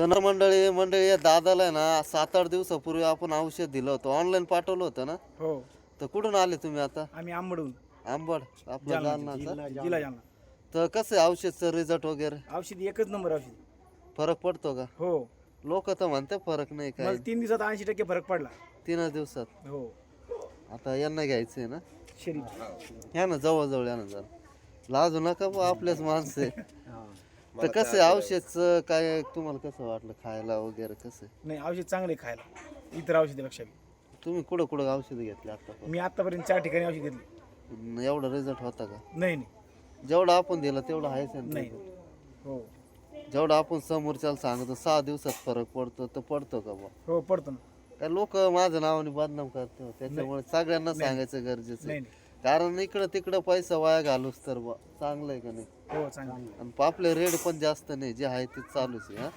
तर ना मंडळी मंडळी या दादाला आहे ना सात आठ दिवसापूर्वी आपण औषध दिलं होतं. ऑनलाईन पाठवलं होतं ना? हो. तर कुठून आले तुम्ही आता? आम्ही आंबडून. आंबड आपलं जालनाचा जिल्हा जालना. तर कसं आहे औषधचं रिझल्ट वगैरे? औषधी एकच नंबर औषधी. फरक पडतो का? हो. लोक तर म्हणते फरक नाही काय. मला तीन दिवसात ऐंशी टक्के फरक पडला. तीनच दिवसात? हो. आता यांना घ्यायचंय ना? शरीर. या ना जवळ या ना जरा. लाजू नका बुवा, आपलेच माणसं आहे. तर कसं आहे औषधचं काय तुम्हाला कसं वाटलं खायला वगैरे कसं? नाही औषध चांगले खायला. इतर औषधीपेक्षा बी. तुम्ही कुठं कुठं औषधं घेतली आता? मी आतापर्यंत चार ठिकाणी औषध घेतली. एवढा रिझल्ट होता का? नाही नाही. जेवढं आपण दिलं तेवढं आहेच आहे ना नाही. result? हो. जेवढं आपण समोरच्याला सांगतो सहा दिवसात फरक पडतो तर पडतो का बा हो पडतो ना. काय लोक माझं नावाने बदनाम करतो त्याच्यामुळे सगळ्यांना सांगायचं गरजेचं आहे. नाही नाही. कारण इकडं तिकडं पैसा वाया घालूस तर बा चांगलं आहे का नाही? हो चांगलं आणि आपले रेट पण जास्त नाही जे आहे ते चालूच आहे हा?